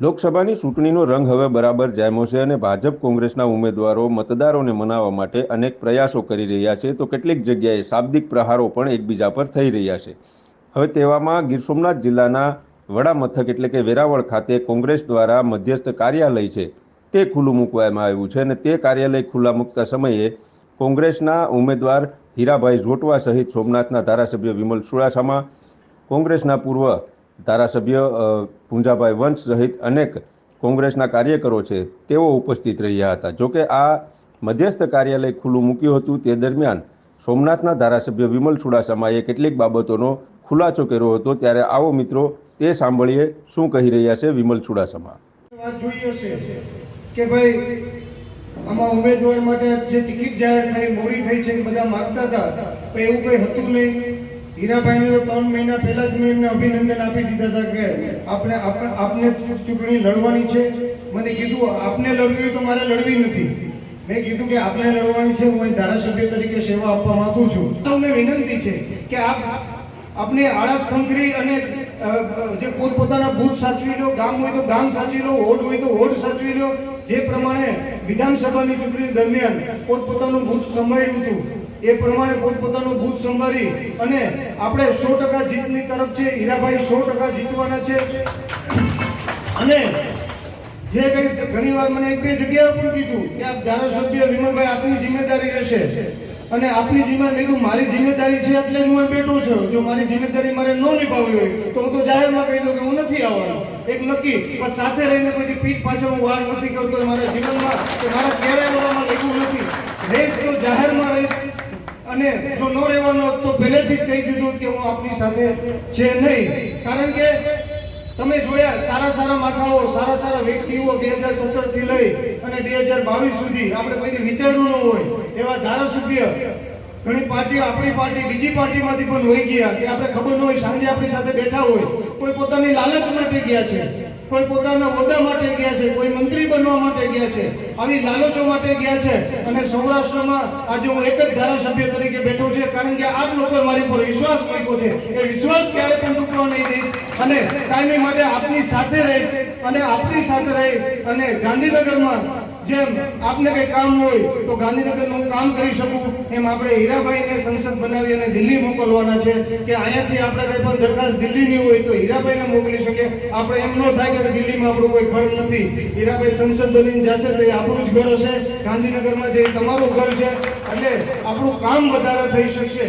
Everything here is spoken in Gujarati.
લોકસભાની ચૂંટણીનો રંગ હવે બરાબર જામ્યો છે અને ભાજપ કોંગ્રેસના ઉમેદવારો મતદારોને મનાવવા માટે અનેક પ્રયાસો કરી રહ્યા છે. તો કેટલીક જગ્યાએ શાબ્દિક પ્રહારો પણ એકબીજા પર થઈ રહ્યા છે. હવે તેવામાં ગીર સોમનાથ જિલ્લાના વડા મથક એટલે કે વેરાવળ ખાતે કોંગ્રેસ દ્વારા મધ્યસ્થ કાર્યાલય છે તે ખુલ્લું મૂકવામાં આવ્યું છે અને તે કાર્યાલય ખુલ્લા મૂકતા સમયે કોંગ્રેસના ઉમેદવાર હીરાભાઈ જોટવા સહિત સોમનાથના ધારાસભ્ય વિમલ ચુડાસમા કોંગ્રેસના પૂર્વ ધારાસભ્ય પૂંજાભાઈ વંશ સહિત અનેક કોંગ્રેસના કાર્યકરો છે, તેઓ ઉપસ્થિત રહ્યા હતા. જોકે આ મધ્યસ્થ કાર્યાલય ખુલ્લું મૂક્યું હતું, તે દરમિયાન સોમનાથના ધારાસભ્ય વિમલ ચુડાસમાએ કેટલીક બાબતોનો ખુલાસો કર્યો હતો. ત્યારે આવો મિત્રો, તે સાંભળીએ શું કહી રહ્યા છે વિમલ ચુડાસમા. કે ભાઈ, આમાં ઉમેદવાર માટે જે ટિકિટ જાહેર થઈ, મોડી થઈ છે બધા માગતા હતા. એવું કંઈ હતું નહીં. હીરાભાઈને ત્રણ મહિના પહેલા જ મેં એમને અભિનંદન આપી દીધા હતા કે આપણે આપને ચૂંટણી લડવાની છે. મને કીધું, આપને લડવી હોય તો મારે લડવી નથી. મેં કીધું કે, આપને લડવાની છે, હું ધારાસભ્ય તરીકે સેવા આપવા માંગુ છું. સૌને વિનંતી છે કે આપ આપને આળસ ખંખરી અને જે પોતપોતાના ભૂત સાચવી લો, ગામ હોય તો ગામ સાચવી લો હોડ હોય તો હોડ સાચવી લો. જે પ્રમાણે વિધાનસભાની ચૂંટણી દરમિયાન પોતપોતાનું ભૂત સંભાળ્યું હતું એ પ્રમાણે પોતપોતાનું બૂથ સંભાળી અને આપણે સો ટકા જીતની તરફ છે, હીરાભાઈ સો ટકા જીતવાના છે. અને જે કઈ ઘણી વાર મને એક બે જગ્યાએ પણ કીધું કે આપ ધારાસભ્ય વિમલભાઈ આપની જિમ્મેદારી રહેશે. અને આપની જિમ્મેદારી કીધું, મારી જિમ્મેદારી છે એટલે હું બેઠો છું. જો મારી જિમ્મેદારી મારે ન નિભાવવી હોય, તો હું તો જાહેરમાં કહી દઉં કે હું નથી આવવાનો. એક નક્કી, પણ સાથે રહીને કોઈ પીઠ પાછળ હું વાર નથી કરતો મારા જીવનમાં કે મારા ક્યારેય વળવામાં લેવું નથી રહીશ તો જાહેરમાં રહીશ અને જો ન રહેવાનો તો પહેલેથી જ કહી દીધું કે હું આપની સાથે છે નહીં. કારણ કે તમે જોયા સારા સારા માથાઓ સારા સારા વ્યક્તિઓ બે હજાર સત્તરથી લઈ અને બે હજાર બાવીસ સુધી આપણે કોઈને વિચારવું ન હોય એવા ધારાસભ્ય. ઘણી પાર્ટીઓ આપણી પાર્ટી બીજી પાર્ટીમાંથી પણ હોઈ ગયા કે આપણે ખબર ન હોય સાંજે આપણી સાથે બેઠા હોય. કોઈ પોતાની લાલચ માટે ગયા છે. કોઈ પોતાના હોદ્દા માટે ગયા છે, કોઈ મંત્રી બનવા માટે ગયા છે, આવી લાલચો માટે ગયા છે. અને સૌરાષ્ટ્રમાં આજે હું એક જ ધારાસભ્ય તરીકે બેઠો છે, કારણ કે આપ લોકો મારી પર વિશ્વાસ મૂક્યો છે. એ વિશ્વાસ ક્યારે પણ તૂટવા નહીં દઈશ. અને કાયમી માટે આપની સાથે રહીશ, અને આપની સાથે રહી, અને ગાંધીનગરમાં જેમ આપને કઈ કામ હોય તો ગાંધીનગરનું હું કામ કરી શકું. એમ આપણે હીરાભાઈને સંસદ બનાવી અને દિલ્હી મોકલવાના છે કે અહીંયાથી આપણે કઈ પણ દરખાસ્ત દિલ્હીની હોય તો હીરાભાઈને મોકલી શકે. આપણે એમ ન થાય કે દિલ્હીમાં આપણું કોઈ ઘર નથી. હીરાભાઈ સંસદ બનીને જશે તો એ આપણું જ ઘર હશે. ગાંધીનગરમાં જે તમારું ઘર છે, એટલે આપણું કામ વધારે થઈ શકશે.